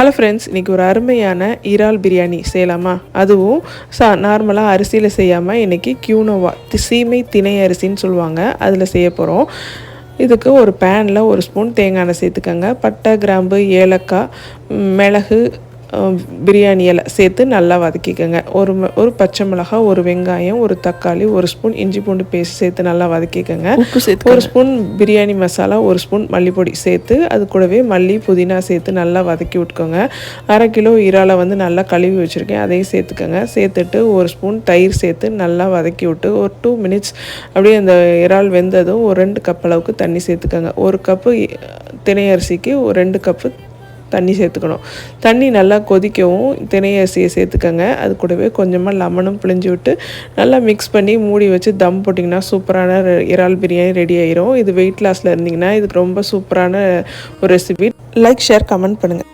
Hello friends இன்றைக்கி ஒரு அருமையான இறால் பிரியாணி செய்யலாமா? அதுவும் சா நார்மலாக அரிசியில் செய்யாமல் இன்றைக்கி கியூனோவா சீமை திணை அரிசின்னு சொல்லுவாங்க. அதில் செய்ய போகிறோம் இதுக்கு ஒரு பேனில் ஒரு ஸ்பூன் தேங்காய் எண்ணெய் சேர்த்துக்கோங்க. பட்டை கிராம்பு ஏலக்காய் மிளகு பிரியாணி இலை சேர்த்து நல்லா வதக்கிக்கோங்க. ஒரு ம- ஒரு பச்சை மிளகாய் ஒரு வெங்காயம் ஒரு தக்காளி ஒரு ஸ்பூன் இஞ்சி பூண்டு பேஸ்ட் சேர்த்து நல்லா வதக்கிக்கோங்க. உப்பு சேர்த்து ஒரு ஸ்பூன் பிரியாணி மசாலா ஒரு ஸ்பூன் மல்லிப்பொடி சேர்த்து அது கூடவே மல்லி புதினா சேர்த்து நல்லா வதக்கி விட்டுக்கோங்க. அரை கிலோ இறாலை வந்து நல்லா கழுவி வச்சுருக்கேன். அதையும் சேர்த்துக்கோங்க. சேர்த்துட்டு ஒரு ஸ்பூன் தயிர் சேர்த்து நல்லா வதக்கி விட்டு ஒரு டூ மினிட்ஸ் அப்படியே அந்த இறால் வெந்ததும் ஒரு ரெண்டு கப் அளவுக்கு தண்ணி சேர்த்துக்கோங்க. ஒரு கப்பு திணை அரிசிக்கு ஒரு ரெண்டு கப்பு தண்ணி சேர்த்துக்கணும். தண்ணி நல்லா கொதிக்கவும் தினை அரிசியை சேர்த்துக்கோங்க. அது கூடவே கொஞ்சமாக லெமனும் பிழிஞ்சு விட்டு நல்லா மிக்ஸ் பண்ணி மூடி வச்சு தம் போட்டிங்கன்னா சூப்பரான இறால் பிரியாணி ரெடி ஆயிரும். இது வெயிட் லாஸில் இருந்தீங்கன்னா இதுக்கு ரொம்ப சூப்பரான ஒரு ரெசிபி லைக் ஷேர் கமெண்ட் பண்ணுங்கள்